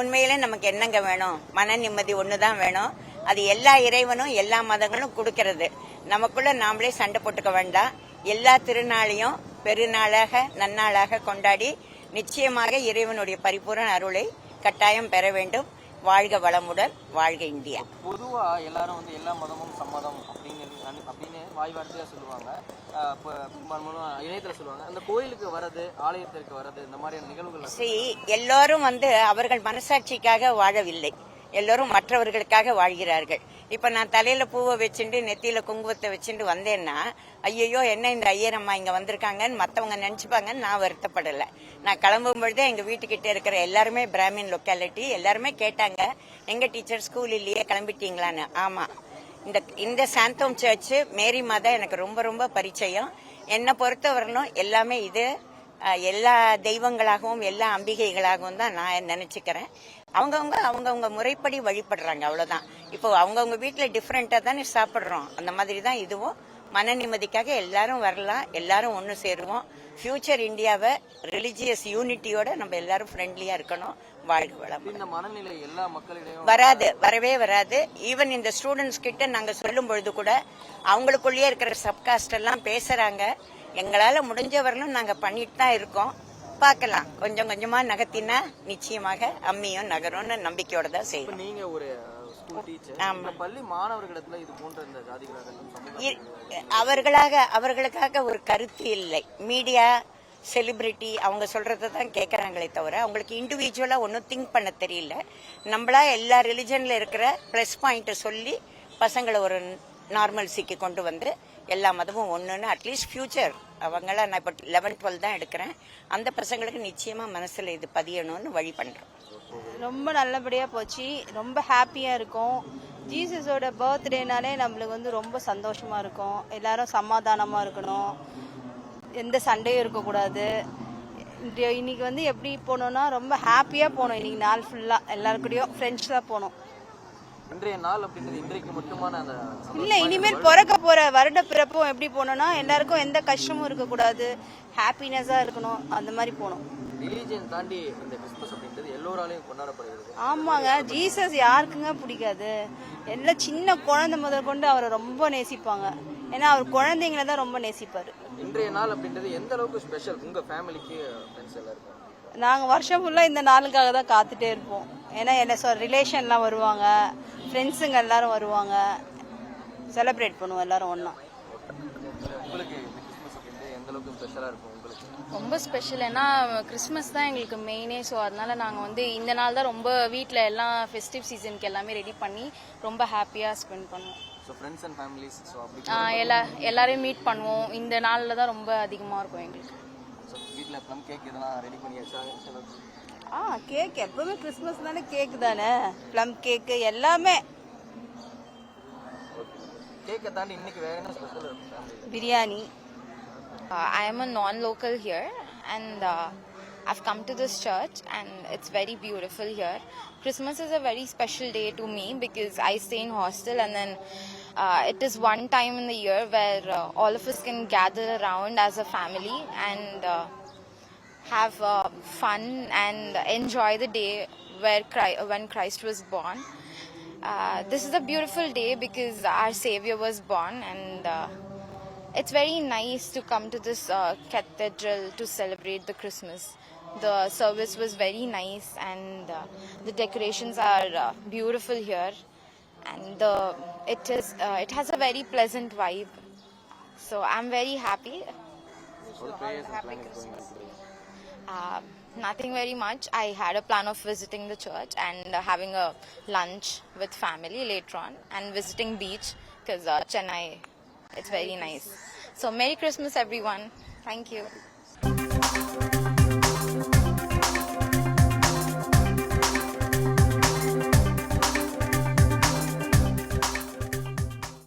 உண்மையிலே நமக்கு என்னங்க வேணும்? மன நிம்மதி ஒன்று தான் வேணும். அது எல்லா இறைவனும் எல்லா மதங்களும் கொடுக்கறது. நமக்குள்ள நாமளே சண்டை போட்டுக்க வேண்டாம். எல்லா திருநாளையும் பெருநாளாக நன்னாளாக கொண்டாடி நிச்சயமாக இறைவனுடைய பரிபூரண அருளை கட்டாயம் பெற வேண்டும். வாழ்க வளமுடன் வாழ்க இந்தியா. பொதுவா எல்லாரும் வந்து எல்லா மதமும் சம்மதம் அப்படின்னு அப்படின்னு வாய் வார்த்தையா சொல்லுவாங்க. இணையத்துல சொல்லுவாங்க. அந்த கோயிலுக்கு வர்றது ஆலயத்திற்கு வர்றது இந்த மாதிரியான நிகழ்வுகள் எல்லோரும் வந்து அவர்கள் மனசாட்சிக்காக வாழவில்லை. எல்லோரும் மற்றவர்களுக்காக வாழ்கிறார்கள். இப்போ நான் தலையில் பூவை வச்சுட்டு நெத்தியில் குங்குமத்தை வச்சுட்டு வந்தேன்னா ஐயையோ என்ன இந்த ஐயரம்மா இங்கே வந்திருக்காங்கன்னு மற்றவங்க நினச்சிப்பாங்கன்னு நான் வருத்தப்படலை. நான் கிளம்பும் பொழுதே எங்கள் வீட்டுக்கிட்ட இருக்கிற எல்லாருமே பிராமின் லொக்காலிட்டி எல்லாருமே கேட்டாங்க எங்கள் டீச்சர் ஸ்கூல் இல்லையே கிளம்பிட்டீங்களான்னு? ஆமாம் இந்த இந்த சாந்தோம் சர்ச்சு மேரி மாதா எனக்கு ரொம்ப ரொம்ப பரிச்சயம். என்னை பொறுத்தவரையிலும் எல்லாமே இது எல்லா தெய்வங்களாகவும் எல்லா அம்பிகைகளாகவும் தான் நான் நினச்சிக்கிறேன். அவங்கவுங்க அவங்கவுங்க முறைப்படி வழிபடுறாங்க அவ்வளவுதான். இப்போ அவங்கவுங்க வீட்டில் டிஃப்ரெண்ட்டாக தானே சாப்பிட்றோம். அந்த மாதிரி தான் இதுவும். மன நிம்மதிக்காக எல்லாரும் வரலாம் எல்லாரும் ஒன்று சேருவோம். ஃபியூச்சர் இந்தியாவை ரிலிஜியஸ் யூனிட்டியோட நம்ம எல்லாரும் ஃப்ரெண்ட்லியாக இருக்கணும். வாழ்க வளம் இந்த மனநிலை எல்லா மக்களிடையும் வராது வரவே வராது. ஈவன் இந்த ஸ்டூடெண்ட்ஸ் கிட்ட நாங்க சொல்லும் பொழுது கூட அவங்களுக்குள்ளேயே இருக்கிற சப்காஸ்ட் எல்லாம் பேசுறாங்க. எங்களால முடிஞ்ச வரலும் நாங்க பண்ணிட்டு தான் இருக்கோம். பார்க்கலாம். கொஞ்சம் கொஞ்சமா நகர்த்தினா நிச்சயமாக அம்மியும் நகரும்னு நம்பிக்கையோட தான் செய்யும் நீங்க ஒரு பள்ளி மாணவர்களிடத்துல இது போன்ற இந்த ஜாதிகளாக சமூக இ- அவர்களாக அவர்களுக்காக ஒரு கருத்து இல்லை. மீடியா செலிபிரிட்டி அவங்க சொல்றதை தான் கேட்கறாங்களே தவிர அவங்களுக்கு இண்டிவிஜுவலா ஒன்றும் திங்க் பண்ண தெரியல. நம்மளா எல்லா ரிலிஜன்ல இருக்கிற ப்ளஸ் பாயிண்ட்டை சொல்லி பசங்களை ஒரு நார்மல்சிக்கு கொண்டு வந்து எல்லா மதமும் ஒன்றுன்னு அட்லீஸ்ட் ஃபியூச்சர் அவங்கள நான் இப்போ லெவன் டுவெல் தான் எடுக்கிறேன். அந்த பசங்களுக்கு நிச்சயமாக மனசில் இது பதியணும்னு வழி பண்ணுறோம் ரொம்ப நல்லபடியாக போச்சு. ரொம்ப ஹாப்பியாக இருக்கும். ஜீசஸோட பர்த்டேனாலே நம்மளுக்கு வந்து ரொம்ப சந்தோஷமாக இருக்கும். எல்லாரும் சமாதானமாக இருக்கணும். எந்த சண்டையும் இருக்கக்கூடாது. இந்த- இன்னைக்கு வந்து எப்படி போனோம்னா ரொம்ப ஹாப்பியாக போனோம். இன்னைக்கு நாள் ஃபுல்லாக எல்லாருக்கூடயும் ஃப்ரெண்ட்ஸாக போனோம். இன்றைய நாள் அப்படின்றது இன்றைக்கு மட்டுமான அந்த இல்லை இனிமேல் பிறக்க போகிற வருட பிறப்பும் எப்படி போனோம்னா எல்லாருக்கும் எந்த கஷ்டமும் இருக்கக்கூடாது. ஹாப்பினஸாக இருக்கணும் அந்த மாதிரி போகணும் ரிலீஜியன் தாண்டி இந்த கிறிஸ்மஸ் அப்படின்றது எல்லோராலையும் கொண்டாடப்படுகிறது. ஆமாங்க ஜீசஸ் யாருக்குங்க பிடிக்காது? எல்லாம் சின்ன குழந்தை முதல் கொண்டு அவரை ரொம்ப நேசிப்பாங்க. ஏன்னா அவர் குழந்தைங்கள தான் ரொம்ப நேசிப்பாரு. இன்றைய நாள் அப்படின்றது எந்த அளவுக்கு ஸ்பெஷல் உங்க ஃபேமிலிக்கு ஃப்ரெண்ட்ஸ் எல்லாருக்கும்? நாங்கள் வருஷம் ஃபுல்லாக இந்த நாளுக்காக தான் காத்துட்டே இருப்போம். ஏன்னா என்ன சொல் ரிலேஷன்லாம் வருவாங்க. ஃப்ரெண்ட்ஸுங்க எல்லாரும் வருவாங்க. செலிப்ரேட் பண்ணுவோம் எல்லாரும் ஒன்றா ரொம்ப ஸ்பெஷல் ஏன்னா கிறிஸ்மஸ் தான் எங்களுக்கு மெயினே ஸோ அதனால நாங்கள் வந்து இந்த நாள் தான் ரொம்ப வீட்டில் எல்லாம் ஃபெஸ்டிவ் சீசனுக்கு எல்லாமே ரெடி பண்ணி ரொம்ப ஹாப்பியாக ஸ்பெண்ட் பண்ணுவோம். எல்லா எல்லாரையும் மீட் பண்ணுவோம். இந்த நாளில் தான் ரொம்ப அதிகமாக இருக்கும் எங்களுக்கு. ஸோ வீட்டில் ப்ளம் கேக் இதெல்லாம் ரெடி பண்ணியாச்சா சில- ஆ கேக் எப்பவுமே கிறிஸ்மஸ்னாலே கேக் தானே ப்ளம் கேக்கு எல்லாமே கேக்கை தாண்டி இன்னைக்கு வேற என்ன ஸ்பெஷல் இருக்கும் ஃபேமிலியில் biryani Uh, I am a non-local here, and uh, I've come to this church, and it's very beautiful here. Christmas is a very special day to me because I stay in hostel, and then uh, it is one time in the year where uh, all of us can gather around as a family and uh, have uh, fun and enjoy the day where Christ, when Christ was born. Uh, this is a beautiful day because our Savior was born, and uh, it's very nice to come to this uh, cathedral to celebrate the Christmas. The service was very nice, and uh, the decorations are uh, beautiful here, and the it is it has a very pleasant vibe. So I'm very happy. Happy Christmas. Um, nothing very much. I had a plan of visiting the church and uh, having a lunch with family later on and visiting beach because uh, Chennai, it's very nice. So Merry Christmas everyone. Thank you.